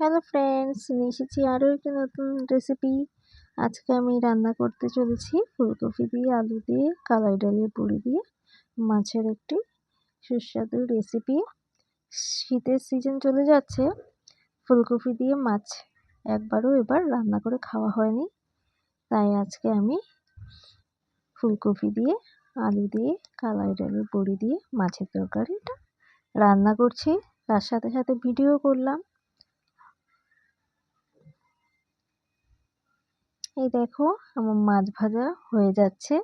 Hello friends নিয়ে এসেছি আরও একটি নতুন রেসিপি আজকে আমি রান্না করতে চলেছি ফুলকপি দিয়ে, আলু দিয়ে কালাই ডালের বড়ি দিয়ে, মাছের একটি সুস্বাদু রেসিপি শীতের সিজন চলে যাচ্ছে, ফুলকপি দিয়ে মাছ একবারও এবার রান্না করে খাওয়া হয়নি। তাই আজকে আমি ফুলকপি দিয়ে, আলু দিয়ে কালাই ডালের বড়ি দিয়ে মাছের তরকারিটা রান্না করছি। তার সাথে সাথে ভিডিও করলাম। এই দেখো আমার মাছ ভাজা হয়ে যাচ্ছে।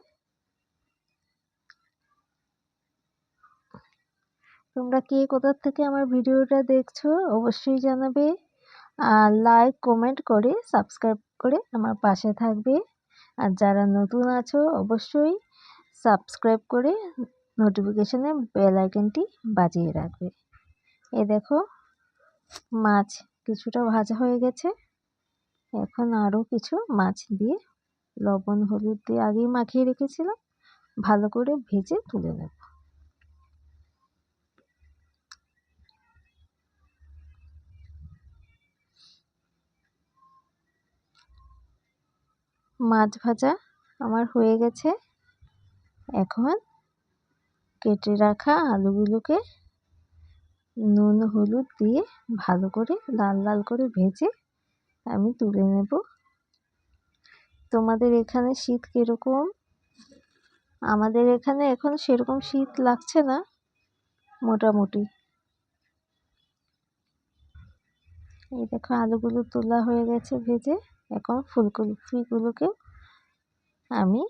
তোমরা কে কোথার থেকে আমার ভিডিওটা দেখছ অবশ্যই জানাবে। আর লাইক কমেন্ট করে সাবস্ক্রাইব করে আমার পাশে থাকবে। আর যারা নতুন আছো অবশ্যই সাবস্ক্রাইব করে নোটিফিকেশানে বেল আইকনটি বাজিয়ে রাখবে। এই দেখো মাছ কিছুটা ভাজা হয়ে গেছে। এখন আরও কিছু মাছ দিয়ে লবণ, হলুদ দিয়ে আগেই মাখিয়ে রেখেছিলাম। ভালো করে ভেজে তুলে নেব। মাছ ভাজা আমার হয়ে গেছে। এখন কেটে রাখা আলুগুলোকে নুন, হলুদ দিয়ে ভালো করে লাল লাল করে ভেজে আমি তুলে নেব। তোমাদের এখানে শীত কীরকম? আমাদের এখানে এখন সেরকম শীত লাগছে না, মোটামুটি। এই দেখো, আলুগুলো তোলা হয়ে গেছে ভেজে। এখন ফুলকপিগুলোকে আমি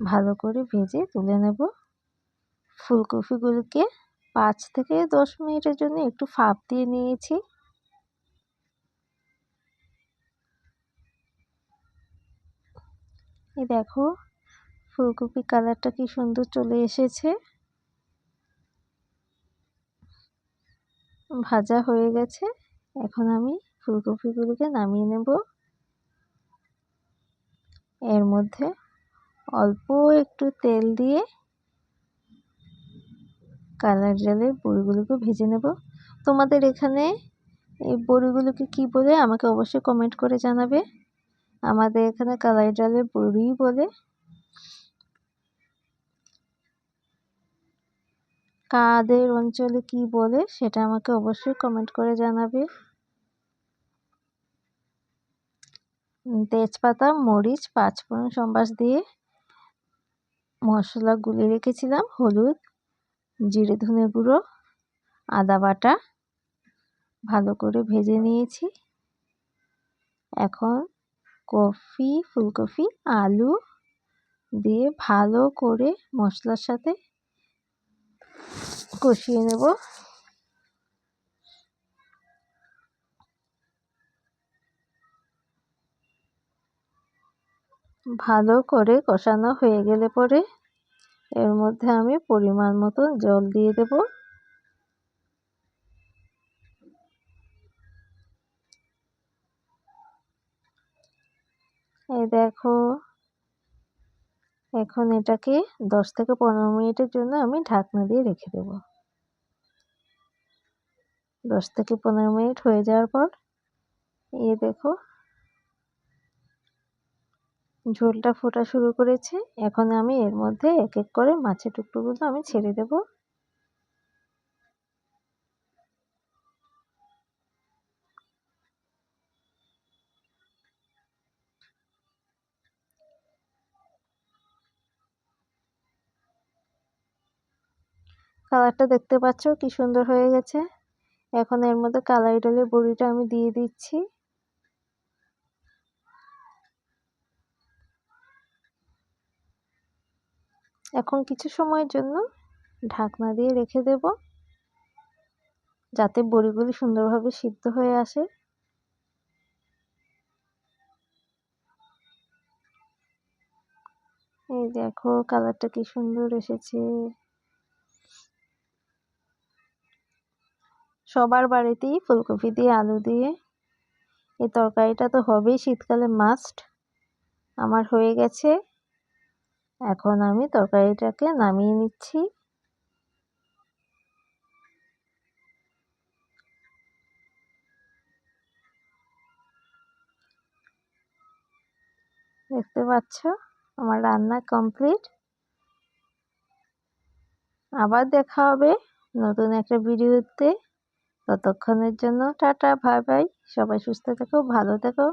ভালো করে ভেজে তুলে নেব। ফুলকপিগুলোকে পাঁচ থেকে দশ মিনিটের জন্য একটু ফাঁপ দিয়ে নিয়েছি। এই দেখো, ফুলকপি কালারটা কি সুন্দর চলে এসেছে। ভাজা হয়ে গেছে। এখন আমি ফুলকপিগুলিকে নামিয়ে নেব। এর মধ্যে অল্প একটু তেল দিয়ে কালার জালের বড়িগুলোকে ভেজে নেব। তোমাদের এখানে এই বড়িগুলোকে কি বলে আমাকে অবশ্যই কমেন্ট করে জানাবে। আমাদের এখানে কালাই ডালের বড়ি বলে। কাদের অঞ্চলে কি বলে সেটা আমাকে অবশ্যই কমেন্ট করে জানাবে। তেজপাতা, মরিচ, পাঁচফোড়ন সম্বাস দিয়ে মশলা গুলে রেখেছিলাম, হলুদ, জিরে ধনে গুঁড়ো, আদা বাটা, ভালো করে ভেজে নিয়েছি। এখন কফি ফুলকপি আলু দিয়ে ভালো করে মশলার সাথে কষিয়ে নেব। ভালো করে কষানো হয়ে গেলে পরে এর মধ্যে আমি পরিমাণ মতো জল দিয়ে দেব। এই দেখো। এখন এটাকে দশ থেকে পনেরো মিনিটের জন্য আমি ঢাকনা দিয়ে রেখে দেব। দশ থেকে পনেরো মিনিট হয়ে যাওয়ার পর এই দেখো, ঝোলটা ফোটা শুরু করেছে। এখন আমি এর মধ্যে এক এক করে মাছের টুকরোগুলো আমি ছেড়ে দেব। কালারটা দেখতে পাচ্ছ? কি সুন্দর হয়ে গেছে। এখন এর মধ্যে কালাই ডালের বড়িটা আমি দিয়ে দিচ্ছি। এখন কিছু সময়ের জন্য ঢাকনা দিয়ে রেখে দেব, যাতে বড়িগুলি সুন্দরভাবে সিদ্ধ হয়ে আসে। এই দেখো, কালারটা কি সুন্দর এসেছে। সবার বাড়িতেই ফুলকপি দিয়ে আলু দিয়ে। এই তরকারিটা তো হবেই, শীতকালে মাস্ট আমার হয়ে গেছে। এখন আমি তরকারিটাকে নামিয়ে নিচ্ছি। দেখতে পাচ্ছ? আমার রান্না কমপ্লিট আবার দেখা হবে নতুন একটা ভিডিওতে। ততক্ষণের জন্য টাটা বাই বাই। সবাই সুস্থ থেকো ভালো থেকো।